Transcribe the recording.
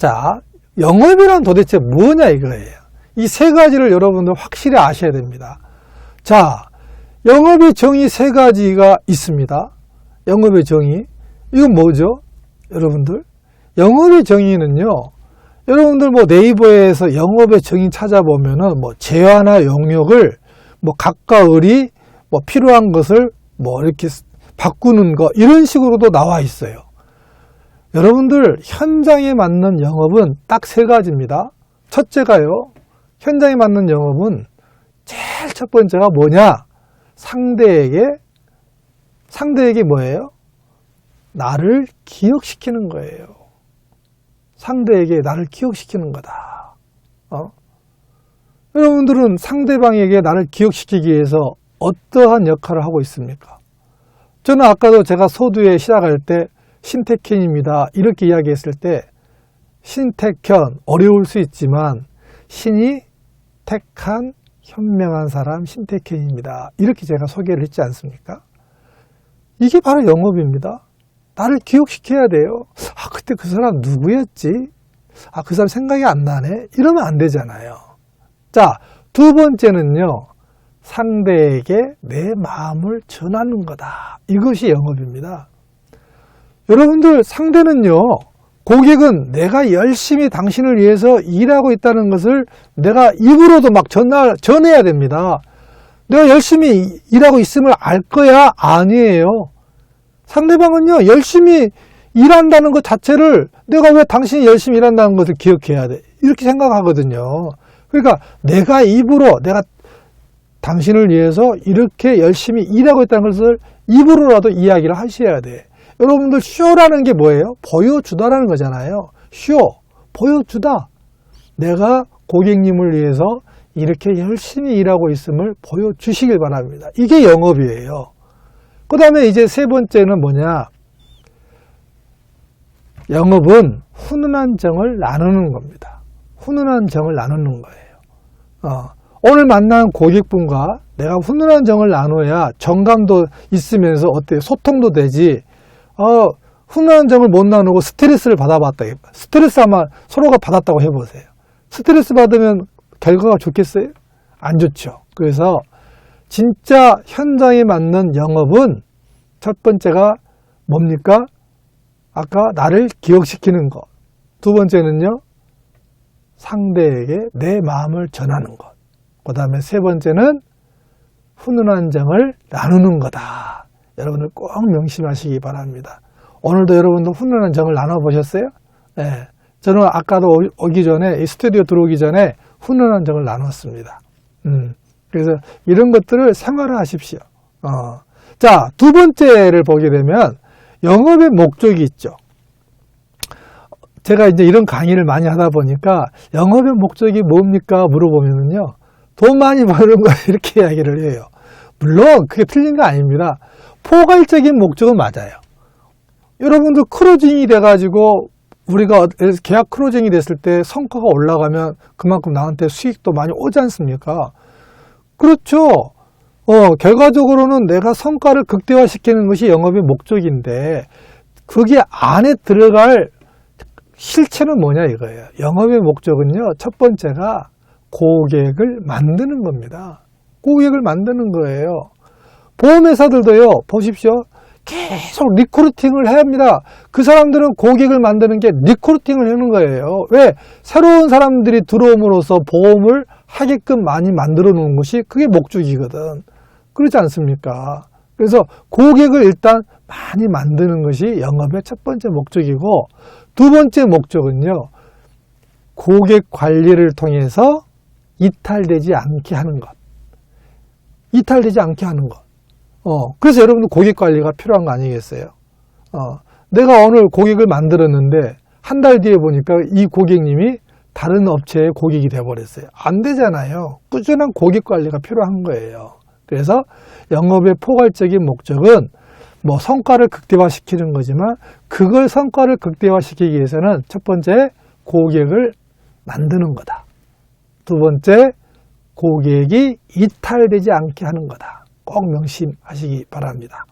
자, 영업이란 도대체 뭐냐 이거예요. 이 세 가지를 여러분들 확실히 아셔야 됩니다. 자, 영업의 정의 세 가지가 있습니다. 영업의 정의. 이건 뭐죠? 여러분들? 영업의 정의는요, 여러분들 뭐 네이버에서 영업의 정의 찾아보면은 뭐 재화나 용역을 뭐 을이 뭐 필요한 것을 뭐 이렇게 바꾸는 거 이런 식으로도 나와 있어요. 여러분들 현장에 맞는 영업은 딱 세 가지입니다. 첫째가요. 현장에 맞는 영업은 제일 첫 번째가 뭐냐? 상대에게 상대에게 뭐예요? 나를 기억시키는 거예요. 상대에게 나를 기억시키는 거다. 어? 여러분들은 상대방에게 나를 기억시키기 위해서 어떠한 역할을 하고 있습니까? 저는 아까도 제가 소두에 시작할 때 신택현입니다. 이렇게 이야기했을 때 신택현 어려울 수 있지만 신이 택한 현명한 사람 신택현입니다. 이렇게 제가 소개를 했지 않습니까? 이게 바로 영업입니다. 나를 기억시켜야 돼요. 아, 그때 그 사람 누구였지? 아, 그 사람 생각이 안 나네? 이러면 안 되잖아요. 자, 두 번째는요. 상대에게 내 마음을 전하는 거다. 이것이 영업입니다. 여러분들 상대는요. 고객은 내가 열심히 당신을 위해서 일하고 있다는 것을 내가 입으로도 막 전하, 전해야 됩니다. 내가 열심히 일하고 있음을 알 거야? 아니에요. 상대방은요, 열심히 일한다는 것 자체를 내가 왜 당신이 열심히 일한다는 것을 기억해야 돼. 이렇게 생각하거든요. 그러니까 내가 입으로 내가 당신을 위해서 이렇게 열심히 일하고 있다는 것을 입으로라도 이야기를 하셔야 돼. 여러분들 쇼라는 게 뭐예요? 보여주다라는 거잖아요. 쇼, 보여주다. 내가 고객님을 위해서 이렇게 열심히 일하고 있음을 보여주시길 바랍니다. 이게 영업이에요. 그 다음에 이제 세 번째는 뭐냐? 영업은 훈훈한 정을 나누는 겁니다. 훈훈한 정을 나누는 거예요. 어, 오늘 만난 고객분과 내가 훈훈한 정을 나눠야 정감도 있으면서 어때요? 소통도 되지. 어, 훈훈한 정을 못 나누고 스트레스를 받아봤다. 스트레스 아마 서로가 받았다고 해보세요. 스트레스 받으면 결과가 좋겠어요? 안 좋죠. 그래서 진짜 현장에 맞는 영업은 첫 번째가 뭡니까? 아까 나를 기억시키는 것. 두 번째는요, 상대에게 내 마음을 전하는 것. 그 다음에 세 번째는 훈훈한 정을 나누는 거다. 여러분들 꼭 명심하시기 바랍니다. 오늘도 여러분들 훈훈한 정을 나눠보셨어요? 네. 저는 아까도 오기 전에, 이 스튜디오 들어오기 전에 훈훈한 정을 나눴습니다. 음. 그래서 이런 것들을 생활화하십시오. 어. 자, 두 번째를 보게 되면 영업의 목적이 있죠. 제가 이제 이런 강의를 많이 하다 보니까 영업의 목적이 뭡니까 물어보면은요. 돈 많이 버는 거 이렇게 이야기를 해요. 물론 그게 틀린 거 아닙니다. 포괄적인 목적은 맞아요. 여러분들 크로징이 돼가지고 우리가 계약 크로징이 됐을 때 성과가 올라가면 그만큼 나한테 수익도 많이 오지 않습니까? 그렇죠. 어, 결과적으로는 내가 성과를 극대화시키는 것이 영업의 목적인데 그게 안에 들어갈 실체는 뭐냐 이거예요. 영업의 목적은요. 첫 번째가 고객을 만드는 겁니다. 고객을 만드는 거예요. 보험회사들도요. 보십시오. 계속 리크루팅을 해야 합니다. 그 사람들은 고객을 만드는 게 리크루팅을 하는 거예요. 왜? 새로운 사람들이 들어옴으로써 보험을 하게끔 많이 만들어 놓은 것이 그게 목적이거든. 그렇지 않습니까? 그래서 고객을 일단 많이 만드는 것이 영업의 첫 번째 목적이고 두 번째 목적은요. 고객 관리를 통해서 이탈되지 않게 하는 것. 이탈되지 않게 하는 것. 어, 그래서 여러분들 고객 관리가 필요한 거 아니겠어요? 어, 내가 오늘 고객을 만들었는데 한 달 뒤에 보니까 이 고객님이 다른 업체의 고객이 돼버렸어요. 안 되잖아요. 꾸준한 고객 관리가 필요한 거예요. 그래서 영업의 포괄적인 목적은 뭐 성과를 극대화시키는 거지만 그걸 성과를 극대화시키기 위해서는 첫 번째 고객을 만드는 거다. 두 번째 고객이 이탈되지 않게 하는 거다. 꼭 명심하시기 바랍니다.